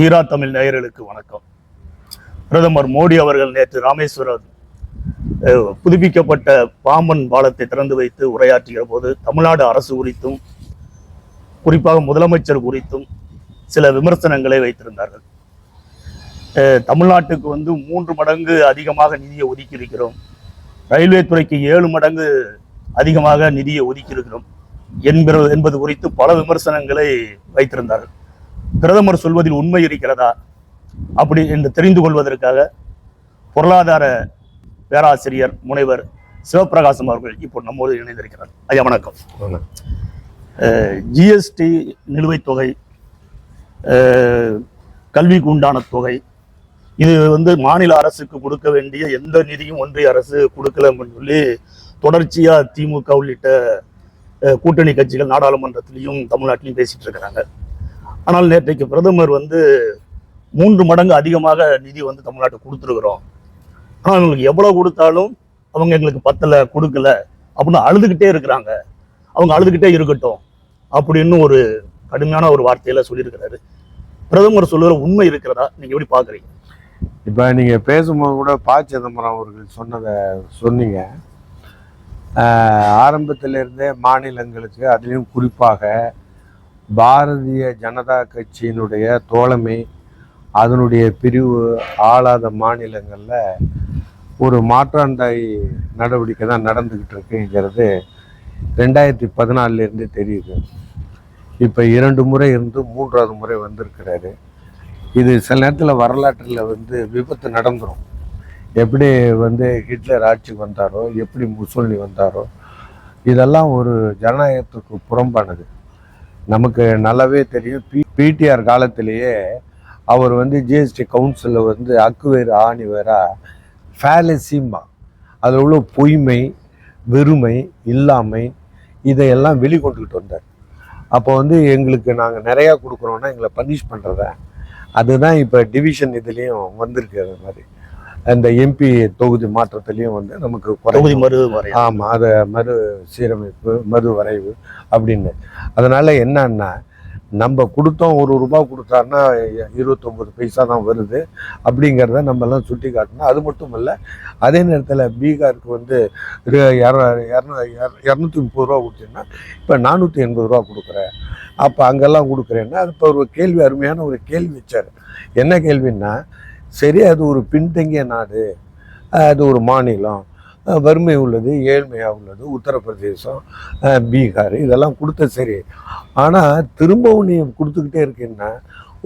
தீரா தமிழ் நேயர்களுக்கு வணக்கம். பிரதமர் மோடி அவர்கள் நேற்று ராமேஸ்வரம் புதுப்பிக்கப்பட்ட பாம்பன் பாலத்தை திறந்து வைத்து உரையாற்றுகிற போது தமிழ்நாடு அரசு குறித்தும் குறிப்பாக முதலமைச்சர் குறித்தும் சில விமர்சனங்களை வைத்திருந்தார்கள். தமிழ்நாட்டுக்கு வந்து மூன்று மடங்கு அதிகமாக நிதியை ஒதுக்கி இருக்கிறோம் ரயில்வே துறைக்கு ஏழு மடங்கு அதிகமாக நிதியை ஒதுக்கி இருக்கிறோம் என்பது என்பது குறித்து பல விமர்சனங்களை வைத்திருந்தார்கள். பிரதமர் சொல்வதில் உண்மை இருக்கிறதா அப்படி என்று தெரிந்து கொள்வதற்காக பொருளாதார பேராசிரியர் முனைவர் சிவபிரகாசம் அவர்கள் இப்போ நம்மோடு இணைந்திருக்கிறார். ஐயா வணக்கம். ஜிஎஸ்டி நிலுவைத் தொகை கல்விக்கு உண்டான தொகை இது வந்து மாநில அரசுக்கு கொடுக்க வேண்டிய எந்த நிதியும் ஒன்றிய அரசு கொடுக்கலன்னு சொல்லி தொடர்ச்சியா திமுக உள்ளிட்ட கூட்டணி கட்சிகள் நாடாளுமன்றத்திலையும் தமிழ்நாட்டிலையும் பேசிட்டு இருக்கிறாங்க. ஆனால் நேற்றைக்கு பிரதமர் வந்து மூன்று மடங்கு அதிகமாக நிதி வந்து தமிழ்நாட்டுக்கு கொடுத்துருக்குறோம். ஆனால் அவங்களுக்கு எவ்வளோ கொடுத்தாலும் அவங்க எங்களுக்கு பத்தலை கொடுக்கல அப்படின்னு அழுதுகிட்டே இருக்கிறாங்க. அவங்க அழுதுகிட்டே இருக்கட்டும் அப்படின்னு ஒரு கடுமையான ஒரு வார்த்தையில் சொல்லியிருக்கிறாரு. பிரதமர் சொல்லுற உண்மை இருக்கிறதா நீங்கள் எப்படி பார்க்குறீங்க இப்போ நீங்கள் பேசும்போது கூட ப சிதம்பரம் அவர்கள் சொன்னதை சொன்னீங்க. ஆஹ் ஆரம்பத்திலிருந்தே மாநிலங்களுக்கு அதுலேயும் குறிப்பாக பாரதிய ஜனதா கட்சியினுடைய தோழமை அதனுடைய பிரிவு ஆளாத மாநிலங்களில் ஒரு மாற்றாந்தாய் நடவடிக்கை தான் நடந்துக்கிட்டு இருக்குங்கிறது ரெண்டாயிரத்தி பதினாலிருந்து தெரியுது. இப்போ இரண்டு முறை இருந்து மூன்றாவது முறை வந்திருக்கிறாரு. இது சில நேரத்தில் வரலாற்றில் வந்து விபத்து நடந்துடும் எப்படி வந்து ஹிட்லர் ஆட்சிக்கு வந்தாரோ எப்படி முசோலினி வந்தாரோ இதெல்லாம் ஒரு ஜனநாயகத்துக்கு புறம்பானது. நமக்கு நல்லாவே தெரியும். பி பிடிஆர் காலத்திலேயே அவர் வந்து ஜிஎஸ்டி கவுன்சிலில் வந்து அக்குவேர் ஆணி வேறா அதில் உள்ள பொய்மை வெறுமை இல்லாமை இதையெல்லாம் வெளிக்கொண்டுக்கிட்டு வந்தார். அப்போ வந்து எங்களுக்கு நாங்கள் நிறையா கொடுக்குறோன்னா எங்களை பனிஷ் பண்ணுறத அதுதான் இப்போ டிவிஷன் இதுலேயும் வந்திருக்கு அது மாதிரி. அந்த எம்பி தொகுதி மாற்றத்துலேயும் வந்து நமக்கு தொகுதி மறு ஆமாம் அதை மறு சீரமைப்பு மறு வரைவு அப்படின்னு. அதனால என்னன்னா நம்ம கொடுத்தோம் ஒரு ரூபாய் கொடுத்தாருன்னா இருபத்தொம்பது பைசா தான் வருது அப்படிங்கிறத நம்ம எல்லாம் சுட்டி காட்டணும் அது மட்டும் இல்லை அதே நேரத்தில் பீகாருக்கு வந்து இரு- இர- இரநூ- இர- இரநூத்தி முப்பது ரூபா கொடுத்தீங்கன்னா இப்போ நானூற்றி எண்பது ரூபா கொடுக்குறேன். அப்போ அங்கெல்லாம் கொடுக்குறேன்னா அது இப்போ ஒரு கேள்வி அருமையான ஒரு கேள்வி வச்சார். என்ன கேள்வின்னா சரி அது ஒரு பின்தங்கிய நாடு அது ஒரு மாநிலம் வறுமை உள்ளது ஏழ்மையாக உள்ளது உத்தரப்பிரதேசம் பீகார் இதெல்லாம் கொடுத்த சரி. ஆனால் திரும்பவும் நீ கொடுத்துக்கிட்டே இருக்கீங்கன்னா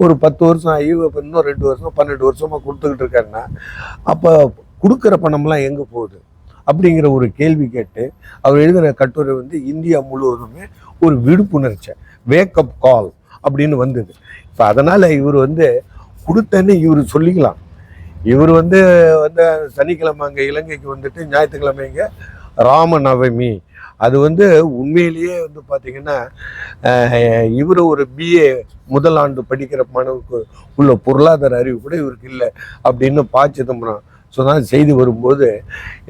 ஒரு பத்து வருஷம் ஆகி இப்போ இன்னும் ரெண்டு வருஷம் பன்னெண்டு வருஷமாக கொடுத்துக்கிட்டு இருக்காருன்னா அப்போ கொடுக்குற பணம்லாம் எங்கே போகுது? அப்படிங்கிற ஒரு கேள்வி கேட்டு அவர் எழுதுகிற கட்டுரை வந்து இந்தியா முழுவதுமே ஒரு விழிப்புணர்ச்சி வேக்கப் கால் அப்படின்னு வந்தது. இப்போ அதனால் இவர் வந்து கொடுத்தேன்னு இவர் சொல்லிக்கலாம். இவர் வந்து வந்து சனிக்கிழமை அங்கே இலங்கைக்கு வந்துட்டு ஞாயிற்றுக்கிழமை இங்கே ராமநவமி. அது வந்து உண்மையிலேயே வந்து பார்த்தீங்கன்னா இவர் ஒரு பிஏ முதல் ஆண்டு படிக்கிற மாணவருக்கு உள்ள பொருளாதார அறிவு கூட இவருக்கு இல்லை அப்படின்னு பா சிதம்பரம் சொன்ன செய்தி வரும்போது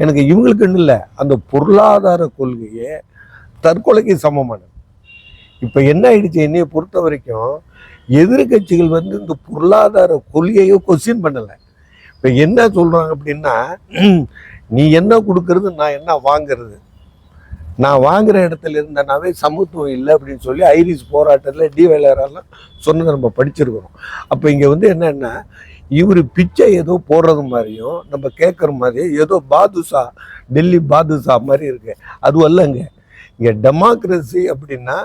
எனக்கு இவங்களுக்குன்னு இல்லை. அந்த பொருளாதார கொள்கையே தற்கொலைக்கு சமமானது. இப்போ என்ன ஆயிடுச்சு? என்னையை பொறுத்த வரைக்கும் எதிர்க்கட்சிகள் வந்து இந்த பொருளாதார கொள்கையை கொஸ்டின் பண்ணலை. இப்போ என்ன சொல்கிறாங்க அப்படின்னா நீ என்ன கொடுக்கறது நான் என்ன வாங்குறது? நான் வாங்குற இடத்துல இருந்தனாவே சமத்துவம் இல்லை அப்படின்னு சொல்லி ஐரிஸ் போராட்டத்தில் டிவேலரெல்லாம் சொன்னதை நம்ம படிச்சிருக்கிறோம். அப்போ இங்கே வந்து என்னென்னா இவர் பிச்சை ஏதோ போடுறது மாதிரியும் நம்ம கேட்குற மாதிரியும் ஏதோ பாதுஷா டெல்லி பாதுஷா மாதிரி இருக்கு. அது அல்லங்க. இங்கே டெமோக்ரஸி அப்படின்னா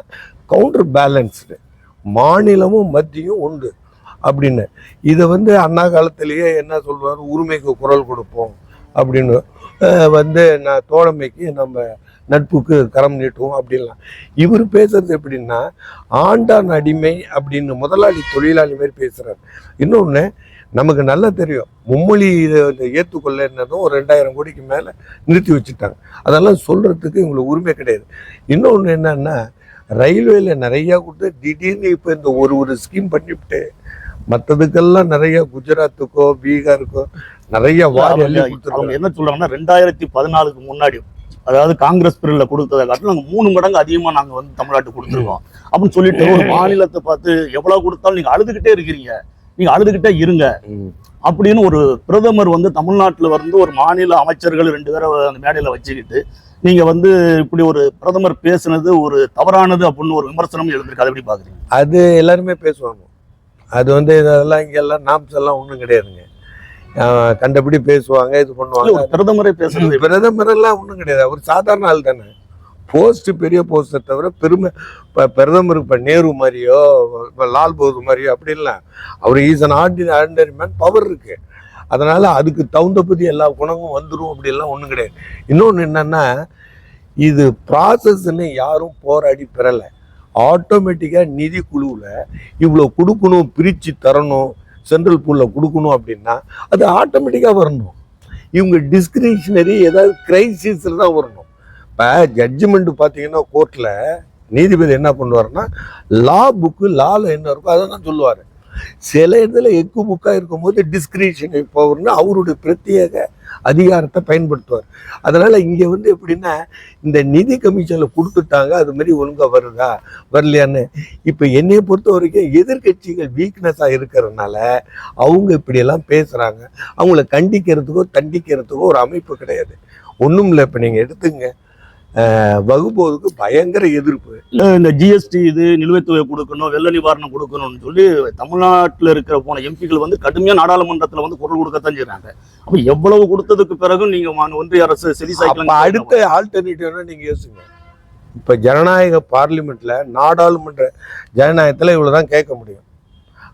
கவுண்டர் பேலன்ஸ்டு மாநிலமும் மத்தியும் உண்டு அப்படின்னு. இதை வந்து அண்ணா காலத்திலேயே என்ன சொல்வார்? உரிமைக்கு குரல் கொடுப்போம் அப்படின்னு. வந்து நான் தோழமைக்கு நம்ம நட்புக்கு கரம் நீட்டுவோம் அப்படின்லாம். இவர் பேசுறது எப்படின்னா ஆண்டான் அடிமை அப்படின்னு முதலாளி தொழிலாளி மாதிரி பேசுறாரு. இன்னொன்று நமக்கு நல்லா தெரியும் மும்மொழி இதை ஏற்றுக்கொள்ள என்னதும் ஒரு ரெண்டாயிரம் கோடிக்கு மேலே நிறுத்தி வச்சுட்டாங்க. அதெல்லாம் சொல்கிறதுக்கு இவங்களுக்கு உரிமை கிடையாது. இன்னொன்று என்னன்னா ரயில்வேல நிறையா கொடுத்து திடீர்னு இப்போ இந்த ஒரு ஒரு ஸ்கீம் பண்ணிவிட்டு மற்றதுக்கெல்லாம் நிறைய குஜராத்துக்கோ பீகாருக்கோ நிறைய அவங்க என்ன சொல்றாங்கன்னா ரெண்டாயிரத்தி பதினாலுக்கு முன்னாடி அதாவது காங்கிரஸ் பிரிவுல கொடுத்ததை காட்டிலும் நாங்க மூணு மடங்கு அதிகமா நாங்க வந்து தமிழ்நாட்டுக்கு கொடுத்துருக்கோம். அப்படின்னு சொல்லிட்டு ஒரு மாநிலத்தை பார்த்து எவ்வளவு கொடுத்தாலும் நீங்க அழுதுகிட்டே இருக்கிறீங்க. நீங்க அழுதுகிட்டே இருங்க. அப்படின்னு ஒரு பிரதமர் வந்து தமிழ்நாட்டுல வந்து ஒரு மாநில அமைச்சர்கள் ரெண்டு பேரை அந்த மேடையில வச்சுக்கிட்டு நீங்க வந்து இப்படி ஒரு பிரதமர் பேசுனது ஒரு தவறானது அப்படின்னு ஒரு விமர்சனம் எழுந்திருக்கு. அதை எப்படி பாக்குறீங்க? அது எல்லாருமே பேசுவாங்க. அது வந்து இதெல்லாம் இங்கெல்லாம் நாம்ஸ் எல்லாம் ஒன்றும் கிடையாதுங்க. கண்டபடி பேசுவாங்க இது பண்ணுவாங்க. பிரதமரே பேசுறது? பிரதமர் எல்லாம் ஒன்றும் கிடையாது. அவர் சாதாரண ஆள் தானே. போஸ்ட் பெரிய போஸ்ட்டை தவிர பெருமை இப்போ பிரதமருக்கு இப்போ நேரு மாதிரியோ இப்போ லால் பகதூர் மாதிரியோ அப்படி இல்லை அவர் is an ordinary man power இருக்கு. அதனால் அதுக்கு தகுந்தபடி எல்லா குணமும் வந்துடும் அப்படிலாம் ஒன்றும் கிடையாது. இன்னொன்று என்னென்னா இது ப்ராசஸ்ன்னு யாரும் போராடி பெறலை. ஆட்டோமேட்டிக்காக நிதி குழுவில் இவ்வளோ கொடுக்கணும் பிரித்து தரணும் சென்ட்ரல் பூலில் கொடுக்கணும் அப்படின்னா அது ஆட்டோமேட்டிக்காக வரணும். இவங்க டிஸ்கிரிஷனரி ஏதாவது கிரைசிஸில் தான் வரணும். இப்போ ஜட்ஜ்மெண்ட்டு பார்த்தீங்கன்னா கோர்ட்டில் நீதிபதி என்ன பண்ணுவாருன்னா லா புக்கு லால என்ன இருக்கோ அதை தான் சொல்லுவார். சில இடத்துல எக்கு புக்காக இருக்கும்போது டிஸ்கிரிஷனரி பவர்னு அவருடைய பிரத்யேக அதிகாரத்தை பயன்படுத்துவார். அதனால் இங்கே வந்து எப்படின்னா இந்த நிதி கமிஷனில் கொடுத்துட்டாங்க அது மாதிரி ஒழுங்காக வருதா வரலையான்னு. இப்போ என்னையை பொறுத்த வரைக்கும் எதிர்க்கட்சிகள் வீக்னஸாக இருக்கிறதுனால அவங்க இப்படியெல்லாம் பேசுகிறாங்க அவங்கள கண்டிக்கிறதுக்கோ தண்டிக்கிறதுக்கோ ஒரு அமைப்பு கிடையாது. ஒன்றும் இல்லை இப்போ நீங்கள் எடுத்துங்க. அஹ், வகுப்போதுக்கு பயங்கர எதிர்ப்பு. இந்த ஜிஎஸ்டி இது நிலுவைத் தொகை கொடுக்கணும் வெள்ள நிவாரணம் கொடுக்கணும்னு சொல்லி தமிழ்நாட்டுல இருக்கிற போன எம்பிக்கள் வந்து கடுமையா நாடாளுமன்றத்துல வந்து குரல் கொடுக்கத்தான் செய்றாங்க. அப்ப எவ்வளவு கொடுத்ததுக்கு பிறகு நீங்க மா- ஒன்றிய அரசு செடி அப்ப அடுத்த ஆல்டர்னேட்டிவ்னா நீங்க யோசிங்க. இப்ப ஜனநாயக பார்லிமெண்ட்ல நாடாளுமன்ற ஜனநாயகத்துல இவ்வளவுதான் கேட்க முடியும்.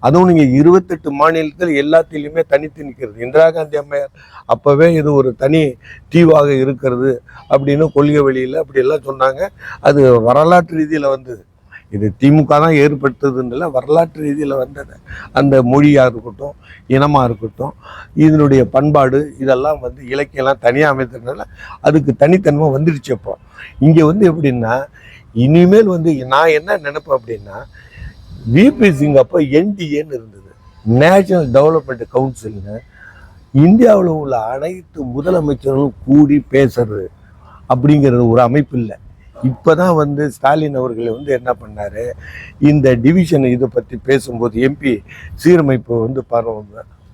அதுவும் நீங்க இருபத்தெட்டு மாநிலத்தில் எல்லாத்திலையுமே தனித்து நிற்கிறது இந்திரா காந்தி அம்மையார் அப்பவே இது ஒரு தனி தீவாக இருக்கிறது. அப்படின்னு கொள்கை வழியில் அப்படி எல்லாம் சொன்னாங்க. அது வரலாற்று ரீதியில் வந்தது. இது திமுக தான் ஏற்படுத்துதுன்னு வரலாற்று ரீதியில் வந்தது. அந்த மொழியாக இருக்கட்டும் இனமாக இருக்கட்டும் இதனுடைய பண்பாடு இதெல்லாம் வந்து இலக்கியம்லாம் தனியாக அமைத்ததுனால அதுக்கு தனித்தன்மை வந்துடுச்சு அப்போ. இங்கே வந்து எப்படின்னா இனிமேல் வந்து நான் என்ன நினைப்பேன் அப்படின்னா விபி சிங் அப்போ என்டிஏன்னு இருந்தது. நேஷனல் டெவலப்மெண்ட் கவுன்சில்னு இந்தியாவில் உள்ள அனைத்து முதலமைச்சர்களும் கூடி பேசுறது. அப்படிங்கிறது ஒரு அமைப்பு இல்லை. இப்போ தான் வந்து ஸ்டாலின் அவர்கள் வந்து என்ன பண்ணார்? இந்த டிவிஷன் இதை பற்றி பேசும்போது எம்பி சீரமைப்பு வந்து பரவ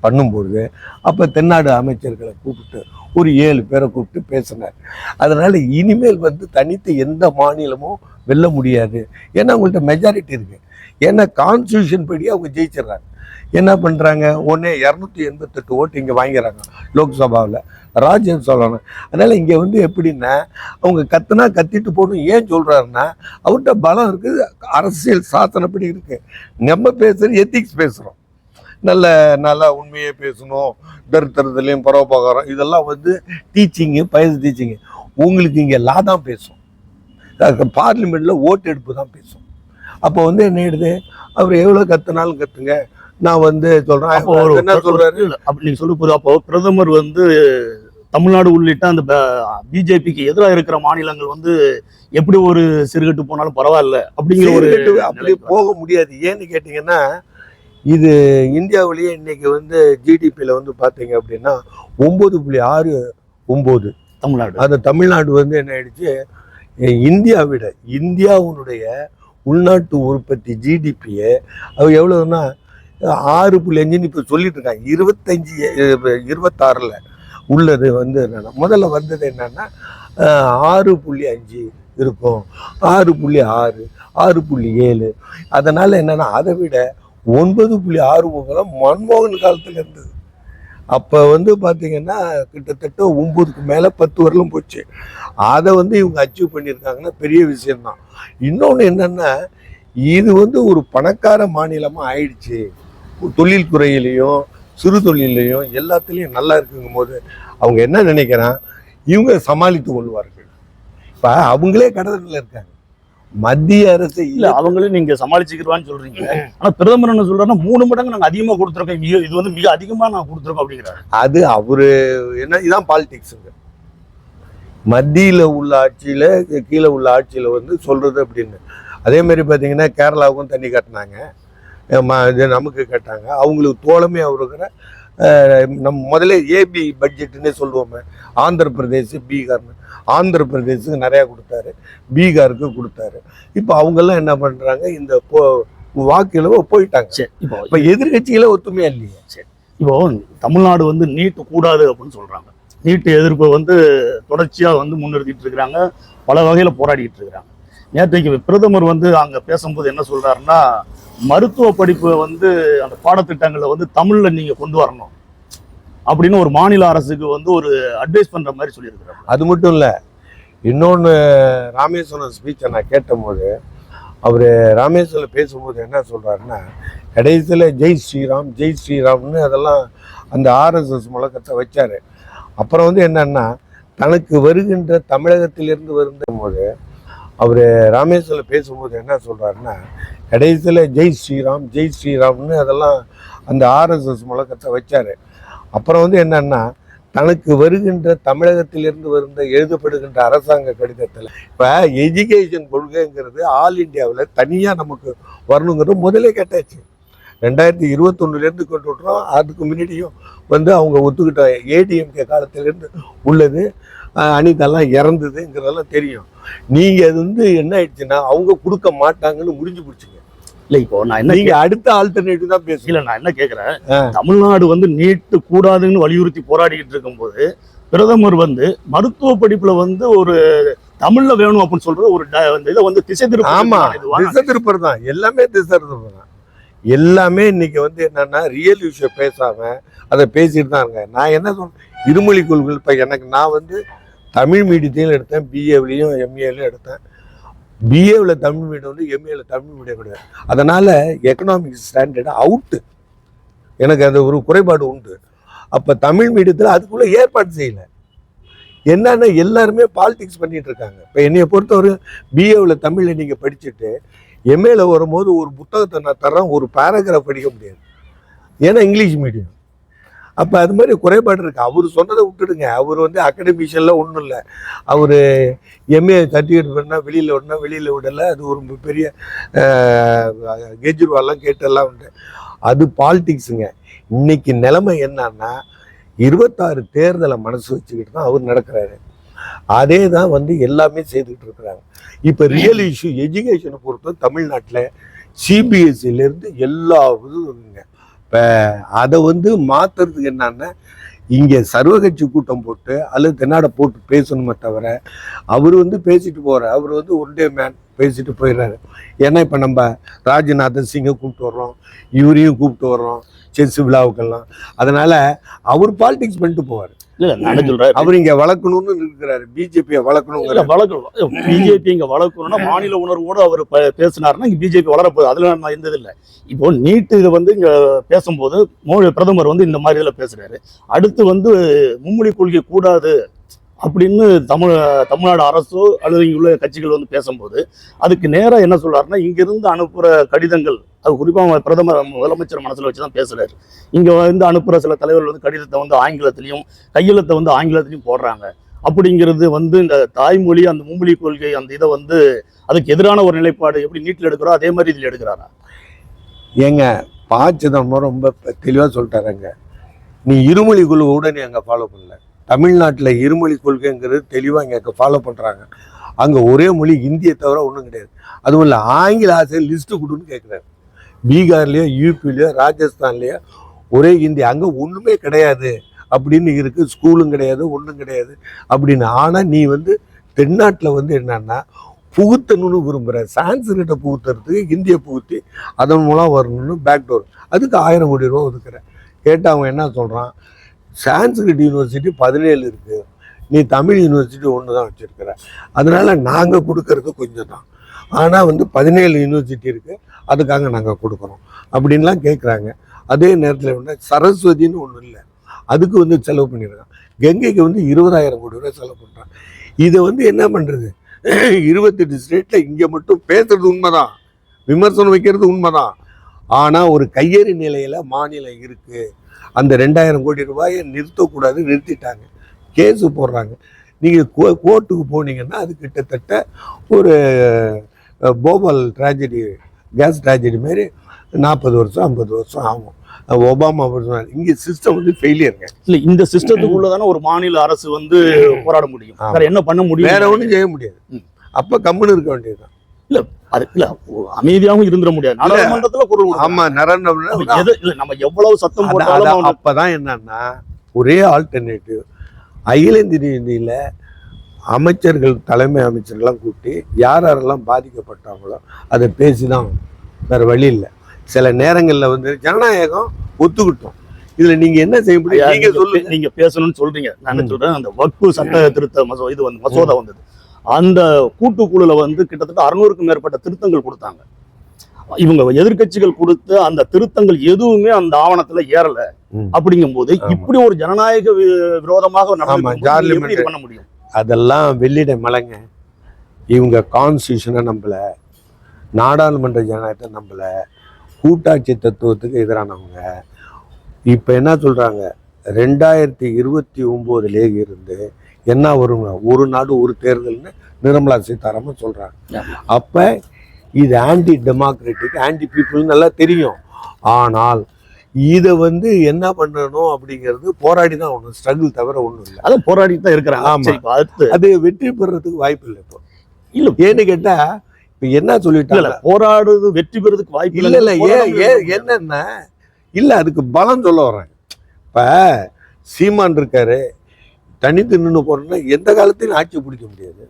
பண்ணும்போது அப்போ தென்னாடு அமைச்சர்களை கூப்பிட்டு ஒரு ஏழு பேரை கூப்பிட்டு பேசினார். அதனால் இனிமேல் வந்து தனித்து எந்த மாநிலமும் வெல்ல முடியாது. ஏன்னா அவங்கள்ட்ட மெஜாரிட்டி இருக்குது ஏன்னா கான்ஸ்டியூஷன் படி அவங்க ஜெயிச்சிடுறாங்க. என்ன பண்ணுறாங்க ஒன்றே இரநூத்தி எண்பத்தெட்டு ஓட்டு இங்கே வாங்கிறாங்க லோக்சபாவில். ராஜ்யசபாவில் அதனால் இங்கே வந்து எப்படின்னா அவங்க கத்துனா கத்திட்டு போகணும். ஏன் சொல்கிறாருன்னா அவர்கிட்ட பலம் இருக்குது அரசியல் சாசனப்படி இருக்குது நம்ம பேசுகிற எத்திக்ஸ் பேசுகிறோம் நல்ல நல்லா உண்மையே பேசணும். தருத்தரத்துலேயும் பரோபகாரம் இதெல்லாம் வந்து டீச்சிங்கு பயசு டீச்சிங்கு உங்களுக்கு இங்கே லா தான் பேசும். பார்லிமெண்ட்டில் ஓட்டு எடுப்பு தான் பேசும். அப்போ வந்து என்ன ஆயிடுது? அவர் எவ்வளோ கத்துனாலும் கத்துங்க. நான் வந்து அப்போ ஒரு சொல்கிறேன் என்ன சொல்கிறாரு இல்ல, அப்படி நீங்க சொல்ல போது அப்போ பிரதமர் வந்து தமிழ்நாடு உள்ளிட்ட அந்த பிஜேபிக்கு எதிராக இருக்கிற மாநிலங்கள் வந்து எப்படி ஒரு சிறுகட்டு போனாலும் பரவாயில்ல அப்படிங்கிற ஒரு அப்படி போக முடியாது. ஏன்னு கேட்டிங்கன்னா இது இந்தியாவிலேயே இன்னைக்கு வந்து ஜிடிபியில் வந்து பார்த்தீங்க அப்படின்னா ஒம்பது புள்ளி ஆறு ஒம்பது தமிழ்நாடு. அந்த தமிழ்நாடு வந்து என்ன ஆயிடுச்சு? இந்தியா விட இந்தியாவுடைய உள்நாட்டு உற்பத்தி ஜிடிபியை அது எவ்வளோன்னா ஆறு புள்ளி அஞ்சுன்னு இப்போ சொல்லிட்டு இருக்காங்க இருபத்தஞ்சி இருபத்தாறில் உள்ளது வந்து என்னென்னா முதல்ல வந்தது என்னென்னா ஆறு புள்ளி அஞ்சு இருக்கும். ஆறு புள்ளி ஆறு ஆறு புள்ளி ஏழு. அதனால் என்னென்னா அதை விட ஒன்பது புள்ளி ஆறு ஒன்பது மன்மோகன் காலத்தில் இருந்தது. அப்போ வந்து பார்த்தீங்கன்னா கிட்டத்தட்ட ஒம்பதுக்கு மேலே பத்து வரலும் போச்சு. அதை வந்து இவங்க அச்சீவ் பண்ணியிருக்காங்கன்னா பெரிய விஷயம்தான். இன்னொன்று என்னென்னா இது வந்து ஒரு பணக்கார மாநிலமாக ஆயிடுச்சு. தொழில் துறையிலையும் சிறு தொழிலையும் எல்லாத்துலேயும் நல்லா இருக்குங்கும் போது அவங்க என்ன நினைக்கிறான்? இவங்க சமாளித்து கொள்வார்கள். இப்போ அவங்களே கடனில் இருக்காங்க. மத்திய அரசு இல்ல இல்லை அவங்களே நீங்க சமாளிச்சுக்கிறவான்னு சொல்றீங்க. ஆனா பிரதமர் என்ன சொல்றாருன்னா மூணு மடங்கு நாங்க அதிகமா கொடுத்துருக்கோம். இது வந்து மிக அதிகமா நான் கொடுத்துருக்கோம் அப்படிங்கிறாரு. அது அவரு என்ன இதான் பாலிடிக்ஸுங்க மத்தியில் உள்ள ஆட்சியில் கீழே உள்ள ஆட்சியில் வந்து சொல்கிறது அப்படின்னு. அதே மாதிரி பார்த்தீங்கன்னா கேரளாவுக்கும் தண்ணி கட்டினாங்க. நமக்கு கட்டாங்க. அவங்களுக்கு தோழமையாக இருக்கிற அஹ், நம்ம முதல்ல ஏபி பட்ஜெட்டுன்னே சொல்லுவோமே. ஆந்திர பிரதேஷ் பீகார்னு. ஆந்திர பிரதேசுக்கு நிறையா கொடுத்தாரு. பீகாருக்கு கொடுத்தாரு. இப்போ அவங்கெல்லாம் என்ன பண்ணுறாங்க இந்த போ வாக்குல போயிட்டாங்க. சரி இப்போ இப்ப எதிர்கட்சிகள ஒத்துமையா இல்லையே? இப்போ தமிழ்நாடு வந்து நீட்டு கூடாது அப்படின்னு சொல்றாங்க. நீட்டு எதிர்ப்பு வந்து தொடர்ச்சியா வந்து முன்னிறுத்திட்டு இருக்கிறாங்க. பல வகையில போராடிட்டு இருக்கிறாங்க. நேற்றைக்கு பிரதமர் வந்து அங்க பேசும்போது என்ன சொல்றாருன்னா மருத்துவ படிப்பு வந்து அந்த பாடத்திட்டங்களை வந்து தமிழ்ல நீங்க கொண்டு வரணும். அப்படின்னு ஒரு மாநில அரசுக்கு வந்து ஒரு அட்வைஸ் பண்ற மாதிரி சொல்லியிருக்கிறாங்க. அது மட்டும் இல்ல இன்னொன்று ராமேஸ்வரம் ஸ்பீச்சை நான் கேட்டபோது அவர் ராமேஸ்வரம் பேசும்போது என்ன சொல்கிறாருன்னா கடைசியில் ஜெய் ஸ்ரீராம் ஜெய் ஸ்ரீராம்னு அதெல்லாம் அந்த ஆர்எஸ்எஸ் முழக்கத்தை வச்சார். அப்புறம் வந்து என்னன்னா தனக்கு வருகின்ற தமிழகத்திலிருந்து வருந்த போது அவர் ராமேஸ்வரம் பேசும்போது என்ன சொல்கிறாருன்னா கடைசியில் ஜெய் ஸ்ரீராம் ஜெய் ஸ்ரீராம்னு அதெல்லாம் அந்த ஆர்எஸ்எஸ் முழக்கத்தை வச்சார். அப்புறம் வந்து என்னன்னா தனக்கு வருகின்ற தமிழகத்திலிருந்து வருந்த எழுதப்படுகின்ற அரசாங்க கடிதத்தில் இப்போ எஜுகேஷன் கொள்கைங்கிறது ஆல் இந்தியாவில் தனியாக நமக்கு வரணுங்கிறது முதலே கேட்டாச்சு. ரெண்டாயிரத்தி இருபத்தொன்னுலேருந்து கொண்டு விட்றோம் அதுக்கு முன்னாடியும் வந்து அவங்க ஒத்துக்கிட்ட ஏடிஎம்கே காலத்திலேருந்து உள்ளது அனிதெல்லாம் இறந்ததுங்கிறதெல்லாம் தெரியும். நீங்கள் அது வந்து என்ன ஆயிடுச்சுன்னா அவங்க கொடுக்க மாட்டாங்கன்னு முடிஞ்சு பிடிச்சிங்க இல்ல இப்போ நான் என்ன நீங்கள் அடுத்த ஆல்டர்னேட்டிவ் தான் இல்ல நான் என்ன கேக்குறேன். தமிழ்நாடு வந்து நீட்டு கூடாதுன்னு வலியுறுத்தி போராடிக்கிட்டு இருக்கும்போது பிரதமர் வந்து மருத்துவ படிப்புல வந்து ஒரு தமிழ்ல வேணும் அப்படின்னு சொல்ற ஒரு இதை வந்து திசை திருப்ப ஆமா திசை திருப்பர் தான். எல்லாமே திசை திருப்பர் தான். எல்லாமே இன்னைக்கு வந்து என்னன்னா ரியல் விஷயம் பேசாம அதை பேசிட்டு தான் இருக்காங்க. நான் என்ன சொல்றேன் இருமொழி கொள்கை இப்போ எனக்கு நான் வந்து தமிழ் மீடியத்தையும் எடுத்தேன் பிஏவிலையும் எம்ஏலையும் எடுத்தேன். பிஏவில் தமிழ் மீடியம் வந்து எம்ஏவில் தமிழ் மீடியம் கிடையாது. அதனால் எக்கனாமிக் ஸ்டாண்டர்டு அவுட்டு எனக்கு அது ஒரு குறைபாடு உண்டு. அப்போ தமிழ் மீடியத்தில் அதுக்குள்ளே ஏற்பாடு செய்யலை. என்னன்னா எல்லாருமே பாலிடிக்ஸ் பண்ணிட்டு இருக்காங்க. இப்போ என்னைய பொறுத்தவரை பிஏவில் தமிழில் நீங்கள் படிச்சுட்டு எம்ஏல வரும்போது ஒரு புத்தகத்தை நான் தரேன் ஒரு பேராகிராஃப் படிக்க முடியாது. ஏன்னா இங்கிலீஷ் மீடியம் அப்போ அது மாதிரி குறைபாடு இருக்குது அவர் சொன்னதை விட்டுடுங்க. அவர் வந்து அகடமிஷியனில் ஒன்றும் இல்லை. அவர் எம்ஏ சர்டிஃபிகேட் பண்ணால் வெளியில் விடனா வெளியில் விடலை. அது ஒரு பெரிய கெஜ்ரிவால்லாம் கேட்டெல்லாம் உண்டு. அது பாலிடிக்ஸுங்க இன்னைக்கு நிலைமை என்னன்னா இருபத்தாறு தேர்தலை மனசு வச்சுக்கிட்டு தான் அவர் நடக்கிறாரு. அதே தான் வந்து எல்லாமே செய்துக்கிட்டு இருக்கிறாங்க. இப்போ ரியல் இஷ்யூ எஜுகேஷனை பொறுத்தவரை தமிழ்நாட்டில் சிபிஎஸ்சிலேருந்து எல்லா இதுவும் இருக்குங்க. இப்போ அதை வந்து மாற்றுறதுக்கு என்னன்னா இங்கே சர்வகட்சி கூட்டம் போட்டு அல்லது தென்னாட போட்டு பேசணுமே தவிர அவர் வந்து பேசிட்டு போகிறார் அவர் வந்து ஒன் டே மேன். பேசிட்டு போயிடுறாரு. ஏன்னா இப்போ நம்ம ராஜநாதன் சிங்கை கூப்பிட்டு வர்றோம் இவரையும் கூப்பிட்டு வர்றோம் செஸ் விழாவுக்கெல்லாம். அதனால அவர் பாலிடிக்ஸ் பண்ணிட்டு போவார். அவர் இங்க வளர்க்கணும்னு இருக்கிறாரு. பிஜேபியை இல்ல வளர்க்கணுங்கிற வளர்க்கணும் பிஜேபி இங்க வளர்க்கணும்னா மாநில உணர்வோட அவர் ப- பேசினாருன்னா இங்க பிஜேபி வளரப்போகுது அதுல நான் இருந்தது இல்ல. இப்போ நீட் இது வந்து இங்க பேசும்போது மோடி பிரதமர் வந்து இந்த மாதிரி இதுல பேசுறாரு. அடுத்து வந்து மும்மொழி கொள்கை கூடாது அப்படின்னு தமிழ் தமிழ்நாடு அரசோ அல்லது இங்க உள்ள கட்சிகள் வந்து பேசும்போது அதுக்கு நேராக என்ன சொல்கிறாருன்னா இங்கிருந்து அனுப்புகிற கடிதங்கள் அது குறிப்பாக பிரதமர் முதலமைச்சர் மனசில் வச்சு தான் பேசுகிறார் இங்கே வந்து அனுப்புகிற சில தலைவர்கள் வந்து கடிதத்தை வந்து ஆங்கிலத்திலையும் கையெழுத்தை வந்து ஆங்கிலத்திலையும் போடுறாங்க. அப்படிங்கிறது வந்து இந்த தாய்மொழி அந்த மும்மொழி கொள்கை அந்த இதை வந்து அதுக்கு எதிரான ஒரு நிலைப்பாடு எப்படி நீட்டில் எடுக்கிறோ அதே மாதிரி இதில் எடுக்கிறாரா? ஏங்க பா. சிதம்பரம் ரொம்ப தெளிவாக சொல்லிட்டாருங்க. நீ இருமொழி கொள்கை கூட நீ அங்கே ஃபாலோ பண்ணல. தமிழ்நாட்டில் இருமொழி கொள்கைங்கிறது தெளிவாக இங்கே ஃபாலோ பண்ணுறாங்க அங்கே ஒரே மொழி இந்தியை தவிர ஒன்றும் கிடையாது. அதுவும் இல்லை ஆங்கில ஆசிரியர் லிஸ்ட்டு கொடுன்னு கேட்குறாரு பீகார்லேயோ யூபிலையோ ராஜஸ்தான்லேயோ ஒரே ஹிந்தி அங்கே ஒன்றுமே கிடையாது. அப்படின்னு இருக்குது ஸ்கூலும் கிடையாது ஒன்றும் கிடையாது. அப்படின்னு ஆனால் நீ வந்து தென்னாட்டில் வந்து என்னன்னா புகுத்தணும்னு விரும்புகிற சான்ஸ்கிரிட்டை புகுத்துறதுக்கு ஹிந்தியை புகுத்தி அதன் மூலம் வரணும்னு பேக்டோர் அதுக்கு ஆயிரம் கோடி ரூபா ஒதுக்குறேன் கேட்டு அவன் என்ன சொல்கிறான் சான்ஸ்கிரிட் யூனிவர்சிட்டி பதினேழு இருக்குது நீ தமிழ் யூனிவர்சிட்டி ஒன்று தான் வச்சுருக்கிற. அதனால் நாங்கள் கொடுக்கறது கொஞ்சம் தான். ஆனால் வந்து பதினேழு யூனிவர்சிட்டி இருக்குது அதுக்காக நாங்கள் கொடுக்குறோம். அப்படின்லாம் கேட்குறாங்க அதே நேரத்தில் வந்து சரஸ்வதின்னு ஒன்றும் இல்லை. அதுக்கு வந்து செலவு பண்ணியிருக்கான் கங்கைக்கு வந்து இருபதாயிரம் கோடி ரூபாய் செலவு பண்ணுறான் இதை வந்து என்ன பண்ணுறது இருபத்தெட்டு ஸ்டேட்டில் இங்கே மட்டும் பேசுறது உண்மைதான். விமர்சனம் வைக்கிறது உண்மைதான். ஆனால் ஒரு கையெறி நிலையில் மாநிலம் இருக்குது அந்த ரெண்டாயிரம் கோடி ரூபாயை நிறுத்தக்கூடாது நிறுத்திட்டாங்க. கேஸு போடுறாங்க. நீங்கள் கோ கோர்ட்டுக்கு போனீங்கன்னா அது கிட்டத்தட்ட ஒரு போபால் ட்ராஜடி கேஸ் ட்ராஜடி மாதிரி நாற்பது வருஷம் ஐம்பது வருஷம் ஆகும். ஒபாமா சொன்னார். இங்கே சிஸ்டம் வந்து ஃபெயிலியருங்க இல்ல இந்த சிஸ்டத்துக்குள்ள தானே ஒரு மாநில அரசு வந்து போராட முடியும். வேற என்ன பண்ண முடியும்? வேற ஒன்றும் செய்ய முடியாது. அப்போ கம்முன்னு இருக்க வேண்டியதுதான். அது இல்ல அமைதியாவும் இருந்துட முடியாது. நாடாளுமன்றத்துல குரல். ஆமா எது இல்ல நம்ம எவ்வளவு சத்தம் போட்டாலும் அப்பதான் என்னன்னா ஒரே ஆல்டர்னேட்டிவ் அகில இந்திய நிதியில அமைச்சர்கள் தலைமை அமைச்சர்கள்லாம் கூட்டி யார் யாரெல்லாம் பாதிக்கப்பட்டாங்களோ அதை பேசிதான். வேற வழி இல்லை. சில நேரங்கள்ல வந்து ஜனநாயகம் ஒத்துக்கிட்டோம். இதுல நீங்க என்ன செய்ய முடியும்? நீங்க பே- நீங்க பேசணும்னு சொல்றீங்க. நான். சொல்றேன் அந்த வக்பு சட்ட திருத்த மசோ இது வந்து மசோதா வந்தது. அந்த கூட்டுக்குழுல வந்து கிட்டத்தட்ட அறுநூறுக்கும் மேற்பட்ட திருத்தங்கள் கொடுத்தாங்க. இவங்க எதிர்க்கட்சிகள் கொடுத்த அந்த திருத்தங்கள் எதுவுமே அந்த ஆவணத்துல ஏறல. ம். அப்படிங்கும்போது ஆமா. இப்படி ஒரு ஜனநாயக விரோதமாக போது பண்ண முடியும்? அதெல்லாம் வெள்ளிட மலைங்க. இவங்க கான்ஸ்டியூஷனை நம்பல. நாடாளுமன்ற ஜனநாயகத்தை நம்பல. கூட்டாட்சி தத்துவத்துக்கு எதிரானவங்க. இப்போ என்ன சொல்றாங்க? ரெண்டாயிரத்தி இருபத்தி ஒம்போதுலே இருந்து என்ன வருங்க ஒரு நாடு ஒரு தேர்தல்னு நிர்மலா சீதாராமன் சொல்றாங்க. அப்ப இது ஆன்டி டெமோக்ராட்டிக் ஆன்டி பீப்புள் நல்லா தெரியும். ஆனால் இதை வந்து என்ன பண்ணணும் அப்படிங்கிறது போராடி தான் ஒன்று ஸ்ட்ரகிள் தவிர ஒன்றும் இல்லை. அதான் போராடிட்டு தான் இருக்கிறாங்க. ஆமா. சரி இப்ப அடுத்து. அது வெற்றி பெறதுக்கு வாய்ப்பு இல்லை இப்போ. இல்ல. ஏன்னு கேட்டா இப்ப என்ன சொல்லிட்டாங்க? போராடுறது வெற்றி பெறதுக்கு வாய்ப்பு இல்ல. இல்ல ஏன் ஏன் என்னன்னா? இல்ல அதுக்கு பலம் சொல்ல வரேன் இப்ப சீமான் இருக்காரு. தனித்து நின்று போறோம்னா எந்த காலத்திலும் ஆட்சி பிடிக்க முடியாது.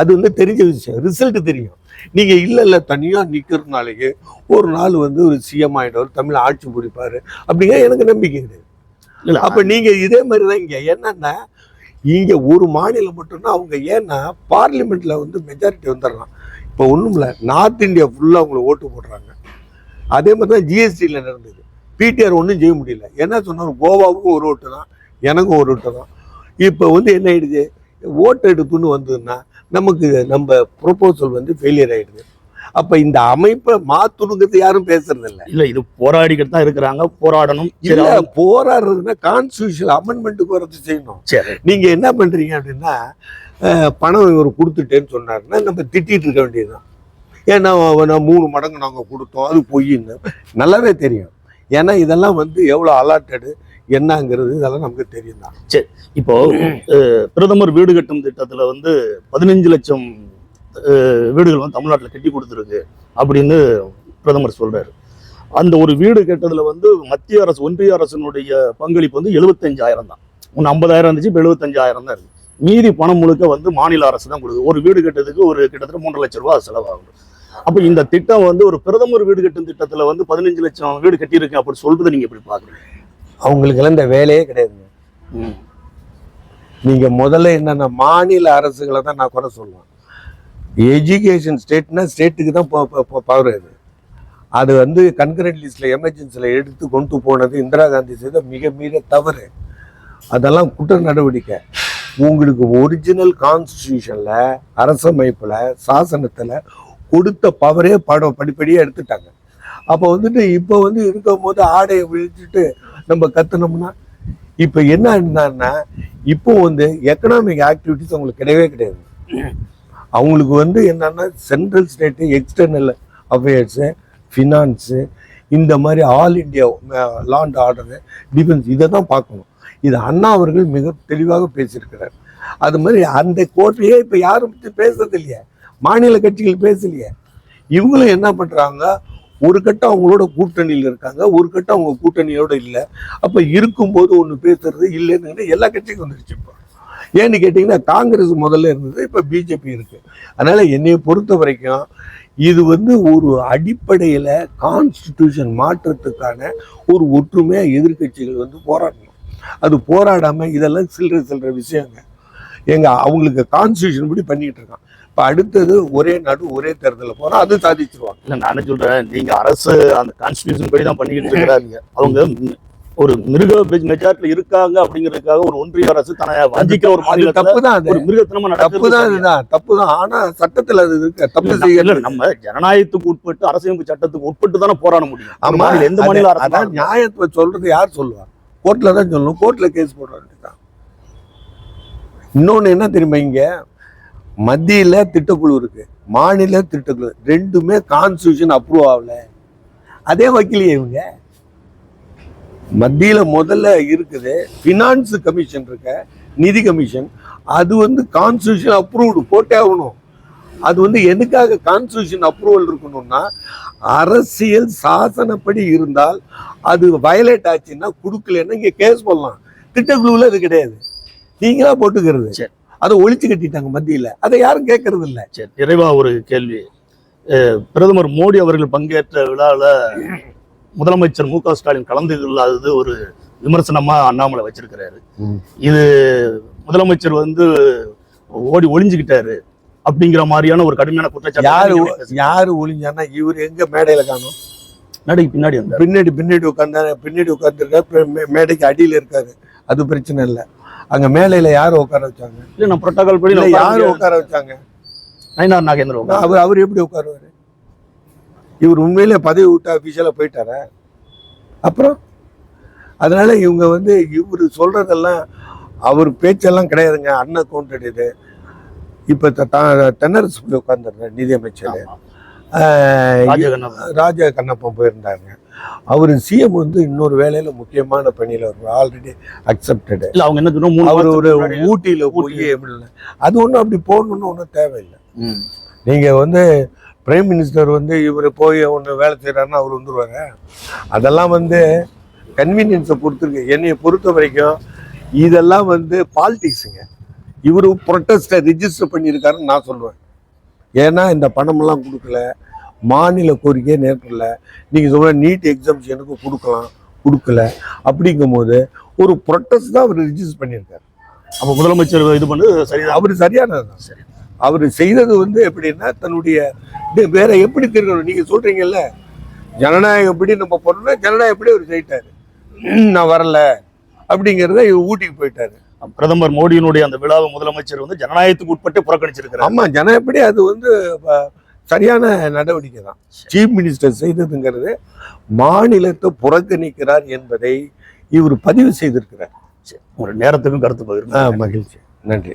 அது வந்து தெரிஞ்ச விஷயம். ரிசல்ட் தெரியும். நீங்க இல்ல இல்ல தனியா நிக்கிறதுனாலேயே ஒரு நாள் வந்து ஒரு சிஎம் ஆயிடுவார் தமிழ் ஆட்சி பிடிப்பாரு அப்படிங்கிற எனக்கு நம்பிக்கை கிடையாது இல்ல அப்ப நீங்க இதே மாதிரி தான் இங்க. என்னன்னா இங்க ஒரு மாநிலம் மட்டும்னா அவங்க ஏன்னா பார்லிமெண்ட்ல வந்து மெஜாரிட்டி வந்துடுறான் இப்போ இல்ல நார்த் இந்தியா ஃபுல்லா அவங்களை ஓட்டு போடுறாங்க. அதே மாதிரி தான் ஜிஎஸ்டியில் நடந்தது. பிடிஆர் ஒன்றும் செய்ய முடியல. என்ன சொன்னாங்க கோவாவுக்கும் ஒரு ஓட்டு தான் எனக்கும் ஒரு ஓட்டு தான் இப்போ வந்து என்ன ஆயிடுது? ஓட்டு எடுப்புன்னு வந்ததுன்னா நமக்கு நம்ம ப்ரொபோசல் வந்து ஃபெயிலியர் ஆயிடுது. அப்ப இந்த அமைப்பை மாத்தணுங்கிறது யாரும் பேசுறது இல்ல இல்ல இது போராடிக்கிட்டு தான் இருக்கிறாங்க. போராடணும். இல்ல போராடுறதுன்னா கான்ஸ்டியூஷன் அமெண்ட்மெண்ட்டுக்கு வரது செய்யணும். சரி. நீங்க என்ன பண்றீங்க அப்படின்னா பணம் இவர் கொடுத்துட்டேன்னு சொன்னாருன்னா நம்ம திட்டிட்டு இருக்க வேண்டியதுதான். ஏன்னா மூணு மடங்கு நாங்க கொடுத்தோம். அது பொய்ன்னு. நல்லாவே தெரியும். ஏன்னா இதெல்லாம் வந்து எவ்வளவு அலாட்டடு என்னங்கிறது இதெல்லாம் நமக்கு தெரியும் தான் சரி இப்போ பிரதமர் வீடு கட்டும் திட்டத்துல வந்து பதினஞ்சு லட்சம் வீடுகள் வந்து தமிழ்நாட்டுல கட்டி கொடுத்துருக்கு அப்படின்னு பிரதமர் சொல்றாரு. அந்த ஒரு வீடு கட்டதுல வந்து மத்திய அரசு ஒன்றிய அரசினுடைய பங்களிப்பு வந்து எழுபத்தஞ்சாயிரம் தான். ஒன்று ஐம்பதாயிரம் இருந்துச்சு இப்போ எழுபத்தஞ்சாயிரம் தான் இருக்கு. மீதி பணம் முழுக்க வந்து மாநில அரசு தான் கொடுக்குது. ஒரு வீடு கட்டுறதுக்கு ஒரு கிட்டத்தட்ட மூன்றரை லட்சம் ரூபாய் செலவாகும் அப்போ இந்த திட்டம் வந்து ஒரு பிரதமர் வீடு கட்டும் திட்டத்துல வந்து பதினஞ்சு லட்சம் வீடு கட்டியிருக்கு அப்படி சொல்றதை நீங்க எப்படி பாக்குறீங்க? அவங்களுக்கு எல்லாம் இந்த வேலையே கிடையாதுங்க ம். நீங்க முதல்ல என்னன்னா மாநில அரசுகளை தான் நான் குறை சொல்லுவேன் எஜுகேஷன் ஸ்டேட்னா ஸ்டேட்டுக்கு தான் பவர் அது. அது வந்து கன்கரண்ட் லிஸ்ட்ல எமர்ஜென்சியில் எடுத்து கொண்டு போனது இந்திரா காந்தி செய்த மிக மிக தவறு. அதெல்லாம் குற்ற நடவடிக்கை. உங்களுக்கு ஒரிஜினல் கான்ஸ்டியூஷன்ல அரசமைப்புல சாசனத்துல கொடுத்த பவரே படம் படிப்படியாக எடுத்துட்டாங்க. அப்போ வந்துட்டு இப்போ வந்து இருக்கும் போது ஆடையை விழிச்சிட்டு நம்ம கத்துனோம்னா இப்போ என்ன என்னன்னா இப்போ வந்து எக்கனாமிக் ஆக்டிவிட்டிஸ் அவங்களுக்கு கிடையவே கிடையாது. அவங்களுக்கு வந்து என்னன்னா central state external affairs finance இந்த மாதிரி all India law and order defence இதை தான் பார்க்கணும். இது அண்ணா அவர்கள் மிக தெளிவாக பேசியிருக்கிறார். அது மாதிரி அந்த கோட்டையே இப்போ யாரும் பற்றி பேசுறது இல்லையே. மாநில கட்சிகள் பேசலையே. இவங்களும் என்ன பண்ணுறாங்க ஒரு கட்டம் அவங்களோட கூட்டணியில் இருக்காங்க ஒரு கட்டம் அவங்க கூட்டணியோட இல்லை. அப்போ இருக்கும்போது ஒன்று பேசுறது இல்லைன்னு எல்லா கட்சிக்கும் வந்துருச்சு இப்போ. ஏன்னு கேட்டிங்கன்னா காங்கிரஸ் முதல்ல இருந்தது இப்போ பிஜேபி இருக்குது அதனால் என்னையை பொறுத்த வரைக்கும் இது வந்து ஒரு அடிப்படையில் கான்ஸ்டிடியூஷன் மாற்றத்துக்கான ஒரு ஒற்றுமையாக எதிர்க்கட்சிகள் வந்து போராடணும். அது போராடாமல் இதெல்லாம் சில்லற சில்லற விஷயங்க. எங்கள் அவங்களுக்கு கான்ஸ்டியூஷன் படி பண்ணிகிட்டு இருக்கான். இப்போ அடுத்தது ஒரே நாடு ஒரே தேர்தலில் போனால் அது சாதிச்சிருவாங்க. இல்ல நான் என்ன சொல்றேன் நீங்க அரசு அந்த கான்ஸ்டியூஷன் படி தான் பண்ணிக்கிட்டு இருக்கிறாங்க அவங்க ஒரு மிருக மெஜாரிட்டில இருக்காங்க அப்படிங்கிறதுக்காக ஒரு ஒன்றிய அரசு தன்னை வஞ்சிக்கிற ஒரு மாநிலத்துல தப்பு தான் அது மிருகத்தனமா தப்பு தான் இதுதான் தப்பு தான் ஆனா சட்டத்துல அது இருக்கு. தப்பு இல்ல செய்ய நம்ம ஜனநாயகத்துக்கு உட்பட்டு அரசியலமைப்பு சட்டத்துக்கு உட்பட்டு தானே போராட முடியும். ஆமா, எந்த மாநில அரசு நியாயத்தை சொல்றது யார் சொல்லுவா? கோர்ட்ல தான் சொல்லணும். கோர்ட்ல கேஸ் போட வேண்டியதுதான். இன்னொன்னு என்ன தெரியுமா இங்க? மத்தியில் திட்டக்குழு இருக்கு. மாநில திட்டக்குழு. ரெண்டுமே கான்ஸ்டியூஷன் அப்ரூவ் ஆகல. அதே வக்கீலையே இவங்க? மத்தியில் முதல்ல இருக்குது ஃபினான்ஸ் கமிஷன் இருக்க நிதி கமிஷன் அது வந்து கான்ஸ்டியூஷன் அப்ரூவ்டு போட்டே ஆகணும். அது வந்து எதுக்காக கான்ஸ்டியூஷன் அப்ரூவல் இருக்கணும்னா அரசியல் சாசனப்படி இருந்தால் அது வயலேட் ஆச்சுன்னா கொடுக்கலன்னா இங்கே கேஸ் போடலாம். திட்டக்குழுவில் அது கிடையாது. நீங்களா போட்டுக்கிறது. சரி. அதை ஒழிச்சு கட்டிட்டாங்க மத்தியில. அதை யாரும் கேட்கறது இல்ல சரி நிறைவா ஒரு கேள்வி. அஹ், பிரதமர் மோடி அவர்கள் பங்கேற்ற விழாவில் முதலமைச்சர் மு க ஸ்டாலின் கலந்து இல்லாதது ஒரு விமர்சனமா அண்ணாமலை வச்சிருக்கிறாரு. இது முதலமைச்சர் வந்து ஓடி ஒளிஞ்சுக்கிட்டாரு அப்படிங்கிற மாதிரியான ஒரு கடுமையான குற்றச்சாட்டு யாரு. யாரு ஒளிஞ்சானா இவர் எங்க மேடையில காணும்? நடைக்கு பின்னாடி வந்தார். பின்னாடி பின்னாடி உட்கார்ந்தாரு பின்னாடி உட்கார்ந்துருக்காரு மேடைக்கு அடியில இருக்காரு. அது பிரச்சனை இல்லை. அங்க மேலையில யாரு உட்கார வச்சாங்க? இல்ல நான் புரோட்டோகால் படி யாரு உட்கார வச்சாங்க? நயினார் நாகேந்திர அவர் அவர் எப்படி உட்காருவாரு? இவர் உண்மையிலே பதவி விட்டு அபிஷியலா போயிட்டாரா? அப்புறம்? அதனால இவங்க வந்து இவர் சொல்றதெல்லாம் அவர் பேச்செல்லாம் கிடையாதுங்க. அண்ணன் கவுண்டட் இது. இப்ப தென்னரசு போய் உட்கார்ந்துருந்தார் நிதியமைச்சர் ராஜா கண்ணப்பன் போயிருந்தாங்க அவர் சிஎம் வந்து இன்னொரு வேலையில முக்கியமான பணியில வருவார். ஆல்ரெடி அக்செப்டடு இல்ல அவங்க என்ன சொன்னா மூணு அவர் ஒரு ஊட்டியில போய் அது ஒன்றும் அப்படி போகணும்னு ஒன்றும் தேவையில்லை. ம். நீங்க வந்து பிரைம் மினிஸ்டர் வந்து இவர் போய் ஒன்று வேலை செய்கிறாருன்னா அவர் வந்துருவாங்க அதெல்லாம் வந்து கன்வீனியன்ஸை பொறுத்திருக்கு. என்னைய பொறுத்த வரைக்கும் இதெல்லாம் வந்து பாலிடிக்ஸுங்க இவர் ப்ரொட்டஸ்ட்டை ரிஜிஸ்டர் பண்ணியிருக்காருன்னு நான் சொல்லுவேன். ஏன்னா இந்த பணமெல்லாம் கொடுக்கல. மாநில கோரிக்கையை நேர்க்கல. நீங்கள் சொல்ற நீட் எக்ஸாம்ஷனுக்கு கொடுக்கலாம் கொடுக்கல. அப்படிங்கும்போது ஒரு ப்ரொட்டஸ்ட் தான் அவர் ரிஜிஸ்டர் பண்ணியிருக்காரு. அப்ப முதலமைச்சர் இது பண்ணு சரிதான். அவர் சரியானது சரி. அவர் செய்தது வந்து எப்படின்னா தன்னுடைய இது வேற எப்படி திருக்கணும் நீங்க சொல்றீங்கல்ல. ஜனநாயகம் எப்படி நம்ம போறோம்னா ஜனநாயகம் எப்படி அவர் ஜெயிட்டாரு ம், நான் வரல. அப்படிங்கிறத இவர் ஊட்டிக்கு போயிட்டாரு. பிரதமர் மோடியினுடைய அந்த விழாவை முதலமைச்சர் வந்து ஜனநாயகத்துக்கு உட்பட்டு புறக்கணிச்சிருக்கிறார். ஆமா எப்படி அது வந்து அஹ், சரியான நடவடிக்கை தான். சீஃப் மினிஸ்டர் செய்ததுங்கிறது மாநிலத்தை புறக்கணிக்கிறார் என்பதை இவர் பதிவு செய்திருக்கிறார். ஒரு நேரத்துக்கும் கருத்து பகிர்ந்து மகிழ்ச்சி. நன்றி.